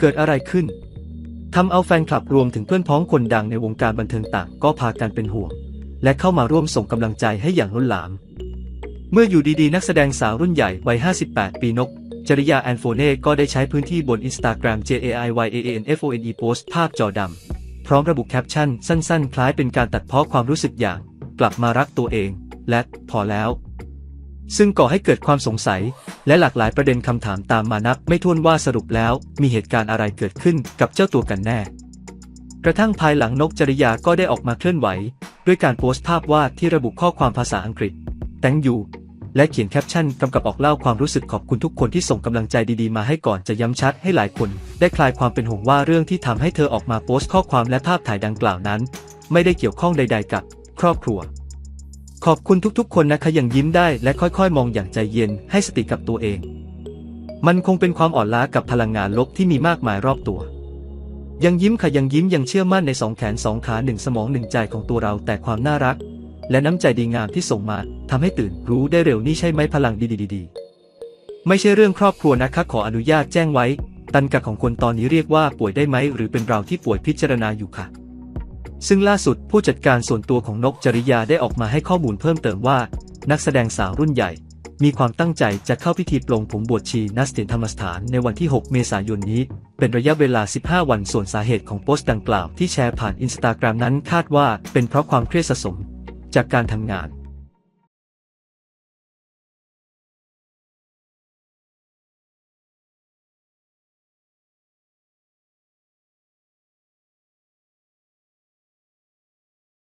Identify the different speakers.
Speaker 1: เกิดอะไรขึ้นทำเอาแฟนคลับรวมถึงเพื่อนพ้องคนดังในวงการบันเทิงต่างก็พากันเป็นห่วง และเข้ามาร่วมส่งกำลังใจให้อย่างล้นหลาม เมื่ออยู่ดีๆ นักแสดงสาวรุ่นใหญ่วัย 58 ปีนก จริยาแอนโฟเน่ก็ได้ใช้พื้นที่บน Instagram jaiyanfone โพสต์ภาพจอดำพร้อมระบุแคปชั่นสั้นๆ คล้ายเป็นการตัดเพ้อความรู้สึกอย่าง กลับมารักตัวเอง และพอแล้ว ซึ่งก่อให้เกิดความสงสัย และหลากหลายประเด็นคำถามตามมานับไม่ถ้วนว่าสรุปแล้ว มีเหตุการณ์อะไรเกิดขึ้นกับเจ้าตัวกันแน่ กระทั่งภายหลังนกจริยาก็ได้ออกมาเคลื่อนไหว ด้วยการโพสต์ภาพวาดที่ระบุข้อความภาษาอังกฤษ thank you และเขียนแคปชั่นกำกับออกเล่าความรู้สึกขอบคุณทุกคนที่ส่งกำลังใจดีๆมาให้ก่อนจะย้ำชัดให้หลายคน ได้คลายความเป็นห่วงว่าเรื่องที่ทำให้เธอออกมาโพสต์ข้อความและภาพถ่ายดังกล่าวนั้น ไม่ได้เกี่ยวข้องใด ๆ กับ ครอบครัว ขอบคุณทุกๆ คนนะคะยังยิ้มได้และค่อยๆ มองอย่างใจเย็นให้สติกับตัวเอง มันคงเป็นความอ่อนล้ากับพลังงานลบที่มีมากมายรอบตัว ยังยิ้มค่ะยังยิ้มยังเชื่อมั่นในสองแขนสองขาหนึ่งสมองหนึ่งใจของตัวเราแต่ความน่ารัก และน้ำใจดีงามที่ส่งมาทำให้ตื่นรู้ได้เร็วนี่ใช่ไหมพลังดีๆๆไม่ใช่เรื่องครอบครัวนะคะขออนุญาตแจ้งไว้ ตันกะของคนตอนนี้เรียกว่าป่วยได้ไหมหรือเป็นเราที่ป่วยพิจารณาอยู่ค่ะ ซึ่งล่าสุดผู้จัดการส่วนตัวของนกจริยาได้ออกมาให้ข้อมูลเพิ่มเติมว่า นักแสดงสาวรุ่นใหญ่ มีความตั้งใจจะเข้าพิธีปลงผมบวชชีนัสถียนธรรมสถานในวันที่ 6 เมษายนนี้ เป็นระยะเวลา 15 วันส่วนสาเหตุของโพสต์ดังกล่าวที่แชร์ผ่านอินสตาแกรมนั้นคาดว่าเป็นเพราะความเครียดสะสม จากการทำงาน